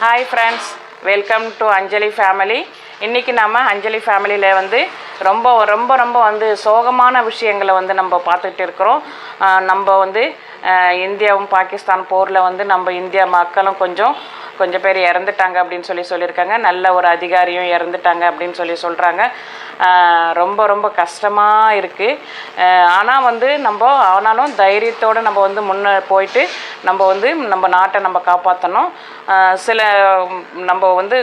Hi friends welcome to Anjali family இன்றைக்கி நம்ம அஞ்சலி ஃபேமிலியில் வந்து ரொம்ப ரொம்ப ரொம்ப வந்து சோகமான விஷயங்களை வந்து நம்ம பார்த்துக்கிட்டு இருக்கிறோம். நம்ம வந்து இந்தியாவும் பாகிஸ்தான் போரில் வந்து நம்ம இந்தியா மக்களும் கொஞ்சம் கொஞ்சம் பேர் இறந்துட்டாங்க அப்படின்னு சொல்லி சொல்லியிருக்காங்க. நல்ல ஒரு அதிகாரியும் இறந்துட்டாங்க அப்படின்னு சொல்லி சொல்கிறாங்க ரொம்ப ரொம்ப கஷ்டமாக இருக்குது ஆனால் வந்து நம்ம ஆனாலும் தைரியத்தோடு நம்ம வந்து முன்னே போயிட்டு நம்ம வந்து நம்ம நாட்டை நம்ம காப்பாற்றணும் சில நம்ம வந்து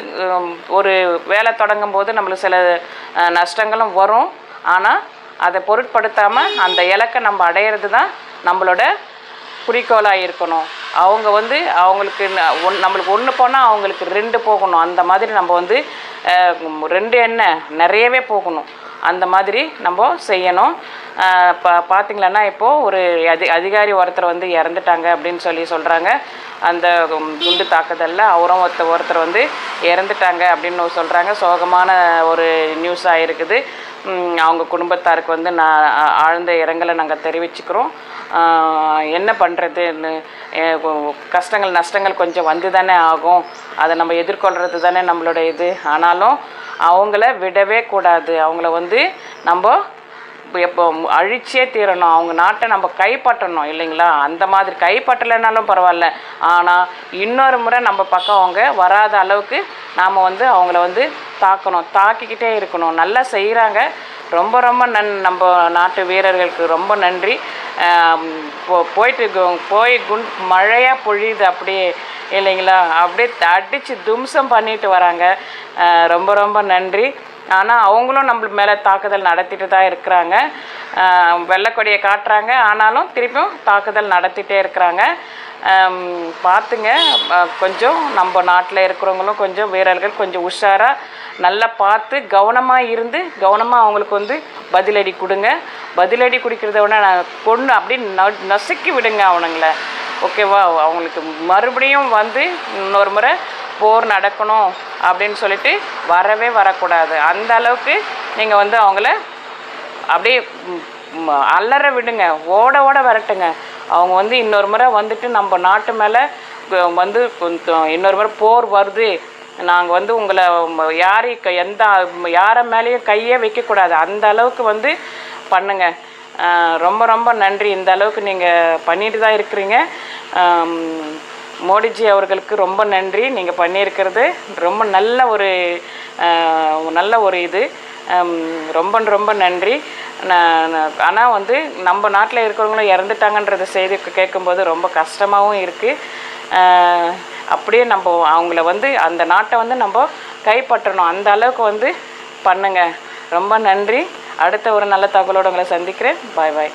ஒரு வேலை தொடங்கும் போது நம்மளுக்கு சில நஷ்டங்களும் வரும். ஆனால் அதை பொருட்படுத்தாமல் அந்த இலக்கை நம்ம அடையிறது தான் நம்மளோட குறிக்கோளாக இருக்கணும். அவங்க வந்து அவங்களுக்கு ஒன் நம்மளுக்கு ஒன்று போனால் அவங்களுக்கு ரெண்டு போகணும். அந்த மாதிரி நம்ம வந்து ரெண்டு என்ன நிறையவே போகணும். அந்த மாதிரி நம்ம செய்யணும். இப்போ பார்த்தீங்களன்னா இப்போது ஒரு அதி அதிகாரி ஒருத்தர் வந்து இறந்துட்டாங்க அப்படின்னு சொல்லி சொல்கிறாங்க அந்த குண்டு தாக்குதலில் அவரும் ஒருத்தர் ஒருத்தர் வந்து இறந்துட்டாங்க அப்படின்னு சொல்கிறாங்க சோகமான ஒரு நியூஸாக இருக்குது. அவங்க குடும்பத்தாருக்கு வந்து நான் ஆழ்ந்த இரங்கலை நாங்கள் தெரிவிச்சுக்கிறோம். என்ன பண்ணுறதுன்னு கஷ்டங்கள் நஷ்டங்கள் கொஞ்சம் வந்து தானே ஆகும். அதை நம்ம எதிர்கொள்கிறது தானே நம்மளோட இது. ஆனாலும் அவங்கள விடவே கூடாது. அவங்கள வந்து நம்ம எப்போ அழிச்சே தீரணும். அவங்க நாட்டை நம்ம கைப்பற்றணும் இல்லைங்களா? அந்த மாதிரி கைப்பற்றலைனாலும் பரவாயில்ல. ஆனால் இன்னொரு முறை நம்ம பக்கம் அவங்க வராத அளவுக்கு நாம் வந்து அவங்கள வந்து தாக்கணும் தாக்கிக்கிட்டே இருக்கணும். நல்லா செய்கிறாங்க ரொம்ப ரொம்ப நன் நம்ம நாட்டு வீரர்களுக்கு ரொம்ப நன்றி. போ போயிட்டு போய் குண் மழையாக பொழியுது அப்படியே இல்லைங்களா? அப்படியே அடித்து தும்சம் பண்ணிட்டு வராங்க. ரொம்ப ரொம்ப நன்றி. ஆனால் அவங்களும் நம்ம மேலே தாக்குதல் நடத்திட்டு தான் இருக்கிறாங்க. வெள்ளக்கொடியை காட்டுறாங்க. ஆனாலும் திருப்பியும் தாக்குதல் நடத்திட்டே இருக்கிறாங்க. பார்த்துங்க. கொஞ்சம் நம்ம நாட்டில் இருக்கிறவங்களும் கொஞ்சம் வீரர்கள் கொஞ்சம் உஷாராக நல்லா பார்த்து கவனமாக இருந்து கவனமாக அவங்களுக்கு வந்து பதிலடி கொடுங்க. பதிலடி குடிக்கிறத விட நான் கொண்டு அப்படியே ந- நசுக்கி விடுங்க அவனுங்கள. ஓகேவா? அவங்களுக்கு மறுபடியும் வந்து இன்னொரு முறை போர் நடக்கணும் அப்படின்னு சொல்லிட்டு வரவே வரக்கூடாது. அந்த அளவுக்கு நீங்கள் வந்து அவங்கள அப்படியே அல்லற அலற விடுங்க. ஓட ஓட விரட்டுங்க. அவங்க வந்து இன்னொரு முறை வந்துட்டு நம்ம நாட்டு மேலே வந்து கொஞ்சம் இன்னொரு முறை போர் வருது. நாங்கள் வந்து உங்களை யாரை யாரையும் க- எந்த யாரை மேலேயும் கையே வைக்கக்கூடாது. அந்த அளவுக்கு வந்து பண்ணுங்க. ரொம்ப ரொம்ப நன்றி. இந்த அளவுக்கு நீங்கள் பண்ணிட்டு தான் இருக்கிறீங்க. மோடிஜி அவர்களுக்கு ரொம்ப நன்றி. நீங்கள் பண்ணியிருக்கிறது ரொம்ப நல்ல ஒரு நல்ல ஒரு இது. ரொம்ப ரொம்ப நன்றி. ஆனால் வந்து நம்ம நாட்டில் இருக்கிறவங்களும் இறந்துட்டாங்கன்றத செய்தி கேட்கும்போது ரொம்ப கஷ்டமாகவும் இருக்குது அப்படியே நம்ம அவங்கள வந்து அந்த நாட்டை வந்து நம்ம கைப்பற்றணும். அந்த அளவுக்கு வந்து பண்ணுங்க. ரொம்ப நன்றி. அடுத்த ஒரு நல்ல தகவலோடு உங்களை சந்திக்கிறேன். பாய் பாய்.